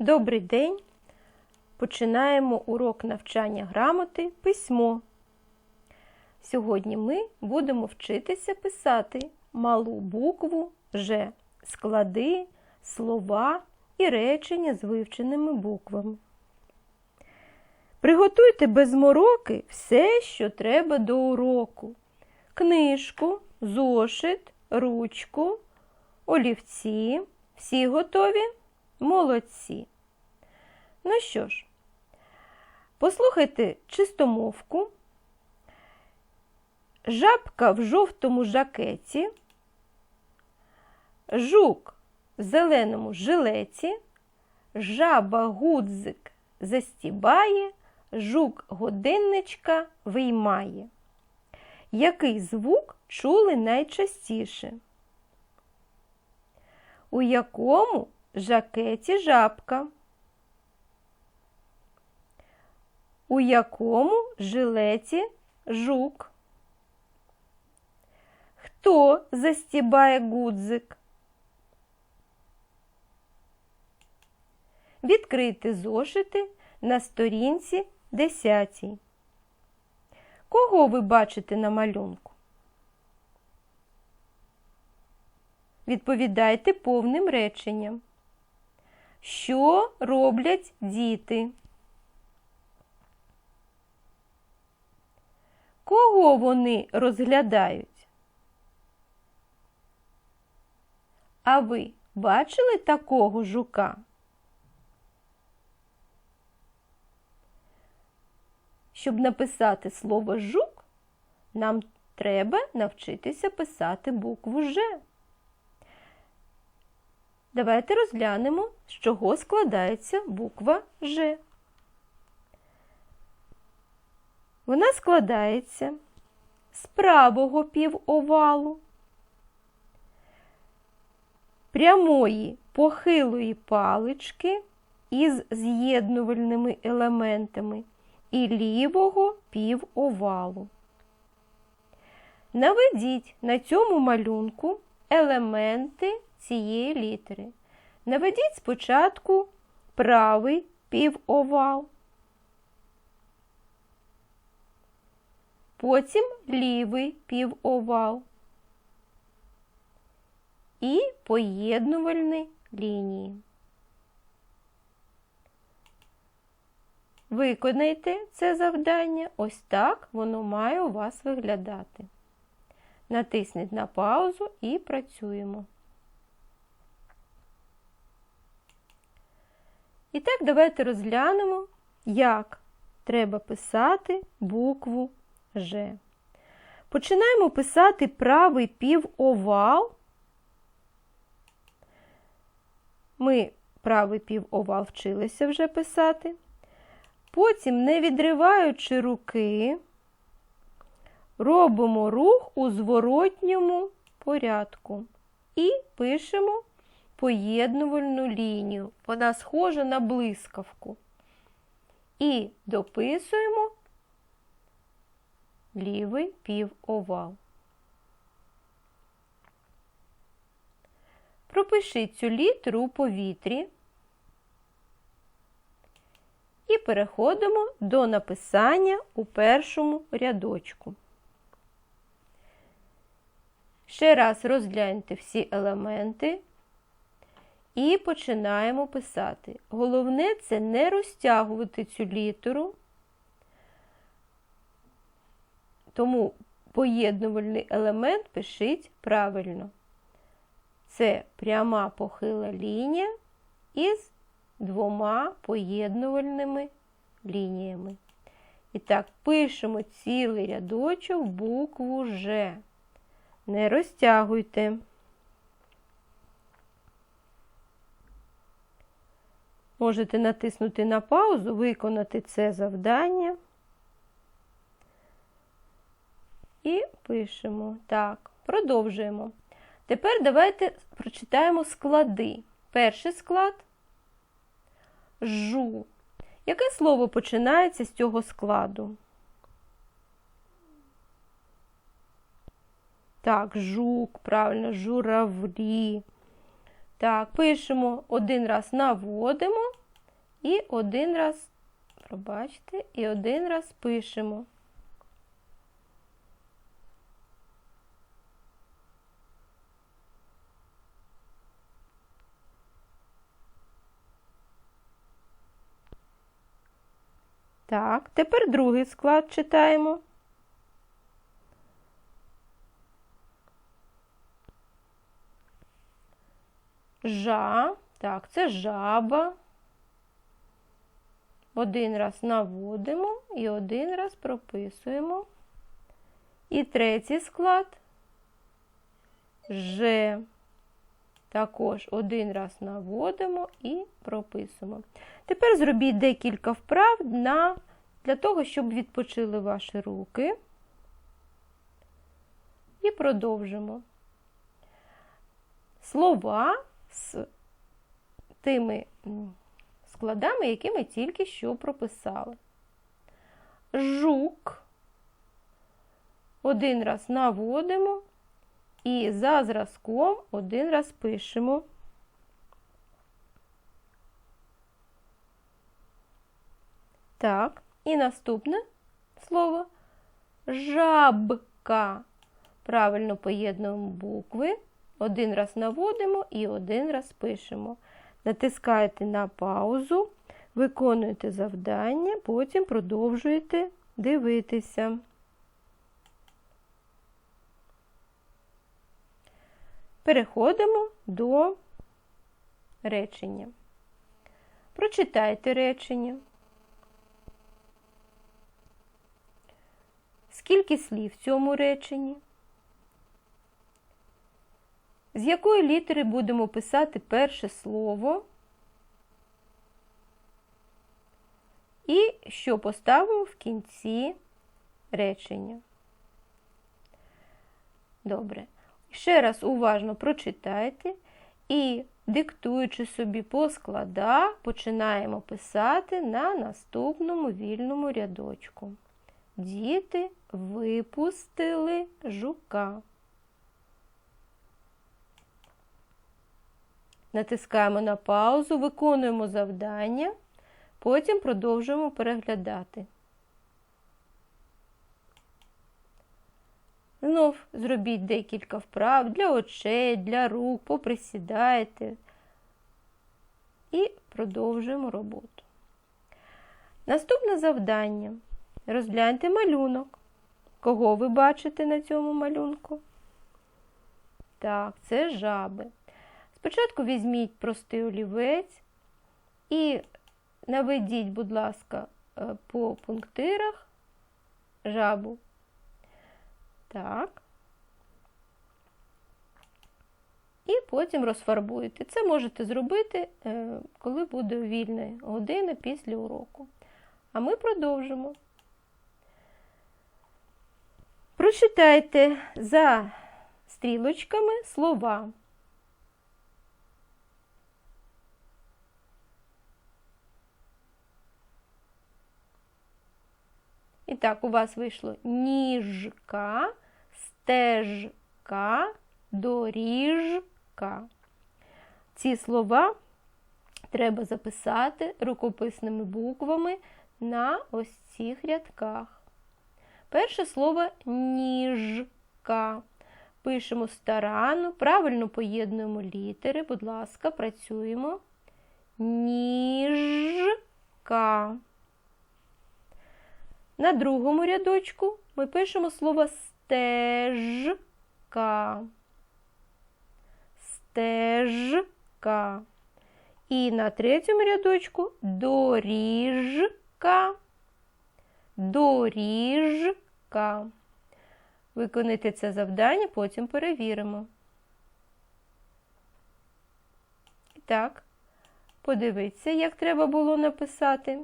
Добрий день! Починаємо урок навчання грамоти письмо. Сьогодні ми будемо вчитися писати малу букву Ж, склади, слова і речення з вивченими буквами. Приготуйте без мороки все, що треба до уроку: книжку, зошит, ручку, олівці. Всі готові? Молодці. Ну що ж, послухайте чистомовку. Жабка в жовтому жакеті, жук в зеленому жилеті, жаба гудзик застібає, жук годинничка виймає. Який звук чули найчастіше? У якому жакеті жабка? У якому жилеті жук? Хто застібає гудзик? Відкрити зошити на сторінці 10. Кого ви бачите на малюнку? Відповідайте повним реченням. Що роблять діти? Кого вони розглядають? А ви бачили такого жука? Щоб написати слово жук, нам треба навчитися писати букву Ж. Давайте розглянемо, з чого складається буква Ж. Вона складається з правого півовалу, прямої похилої палички із з'єднувальними елементами і лівого півовалу. Наведіть на цьому малюнку елементи цієї літери. Наведіть спочатку правий півовал, потім лівий півовал і поєднувальні лінії. Виконайте це завдання, ось так воно має у вас виглядати. Натисніть на паузу і працюємо. І так, давайте розглянемо, як треба писати букву Ж. Починаємо писати правий півовал. Ми правий півовал вчилися вже писати. Потім, не відриваючи руки, робимо рух у зворотньому порядку і пишемо поєднувальну лінію. Вона схожа на блискавку. І дописуємо лівий півовал. Пропишіть цю літеру у повітрі і переходимо до написання у першому рядочку. Ще раз розгляньте всі елементи і починаємо писати. Головне це не розтягувати цю літеру, тому поєднувальний елемент пишіть правильно. Це пряма похила лінія із двома поєднувальними лініями. І так, пишемо цілий рядочок букву Ж. Не розтягуйте. Можете натиснути на паузу, виконати це завдання. І пишемо. Так, продовжуємо. Тепер давайте прочитаємо склади. Перший склад жу. Яке слово починається з цього складу? Так, жук, правильно, журавлі. Так, пишемо один раз наводимо і один раз, пробачте, і один раз пишемо. Так, тепер другий склад читаємо. Жа, так, це жаба. Один раз наводимо і один раз прописуємо. І третій склад Ж. Також один раз наводимо і прописуємо. Тепер зробіть декілька вправ на, для того, щоб відпочили ваші руки. І продовжимо. Слова з тими складами, які ми тільки що прописали. Жук. Один раз наводимо і за зразком один раз пишемо. Так, і наступне слово жабка. Правильно поєднуємо букви. Один раз наводимо і один раз пишемо. Натискаєте на паузу, виконуєте завдання, потім продовжуєте дивитися. Переходимо до речення. Прочитайте речення. Скільки слів в цьому реченні? З якої літери будемо писати перше слово? І що поставимо в кінці речення? Добре. Ще раз уважно прочитайте і, диктуючи собі по складах, починаємо писати на наступному вільному рядочку. Діти випустили жука. Натискаємо на паузу, виконуємо завдання, потім продовжуємо переглядати. Знов зробіть декілька вправ для очей, для рук, поприсідайте і продовжуємо роботу. Наступне завдання. Розгляньте малюнок. Кого ви бачите на цьому малюнку? Так, це жаби. Спочатку візьміть простий олівець і наведіть, будь ласка, е, по пунктирах жабу. Так. І потім розфарбуєте. Це можете зробити, е, коли буде вільна година після уроку. А ми продовжимо. Прочитайте за стрілочками слова. Так, у вас вийшло ніжка, стежка, доріжка. Ці слова треба записати рукописними буквами на ось цих рядках. Перше слово ніжка. Пишемо старанно, правильно поєднуємо літери, будь ласка, працюємо. Ніжка. На другому рядочку ми пишемо слово стежка. Стежка. І на третьому рядочку доріжка. Доріжка. Виконайте це завдання, потім перевіримо. Так, подивіться, як треба було написати.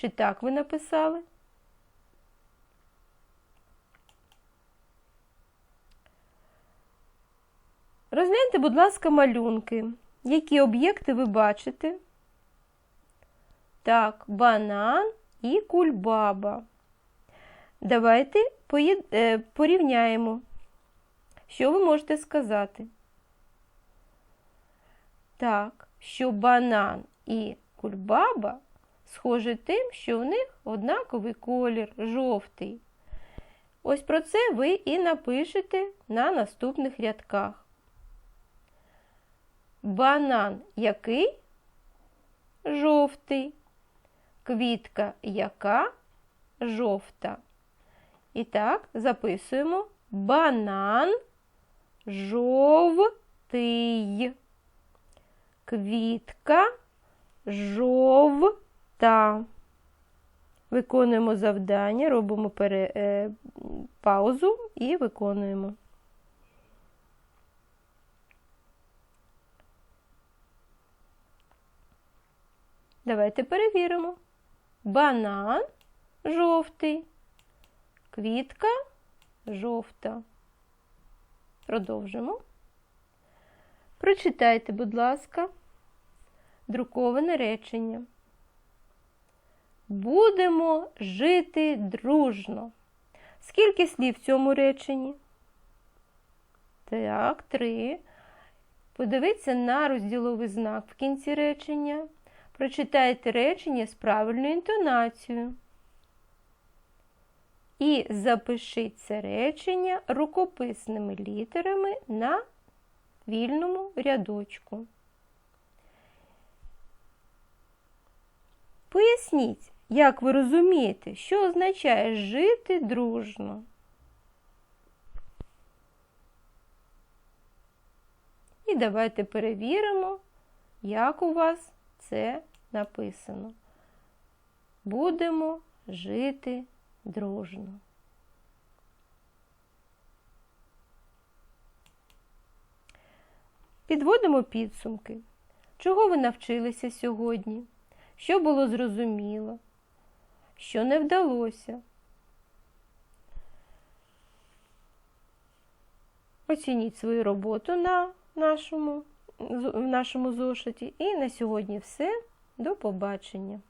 Чи так ви написали? Розгляньте, будь ласка, малюнки. Які об'єкти ви бачите? Так, банан і кульбаба. Давайте е, порівняємо. Що ви можете сказати? Так, що банан і кульбаба схожі тим, що в них однаковий колір жовтий. Ось про це ви і напишете на наступних рядках. Банан який? Жовтий. Квітка яка? Жовта. І так, записуємо банан жовтий. Квітка жовта. Виконуємо завдання, робимо пере, е, паузу і виконуємо. Давайте перевіримо. Банан жовтий, квітка жовта. Продовжимо. Прочитайте, будь ласка, друковане речення. Будемо жити дружно. Скільки слів в цьому реченні? Так, три. Подивіться на розділовий знак в кінці речення. Прочитайте речення з правильною інтонацією. І запишіть це речення рукописними літерами на вільному рядочку. Поясніть, як ви розумієте, що означає жити дружно. І давайте перевіримо, як у вас це написано. Будемо жити дружно. Підводимо підсумки. Чого ви навчилися сьогодні? Що було зрозуміло? Що не вдалося? Оцініть свою роботу на нашому, в нашому зошиті. І на сьогодні все. До побачення!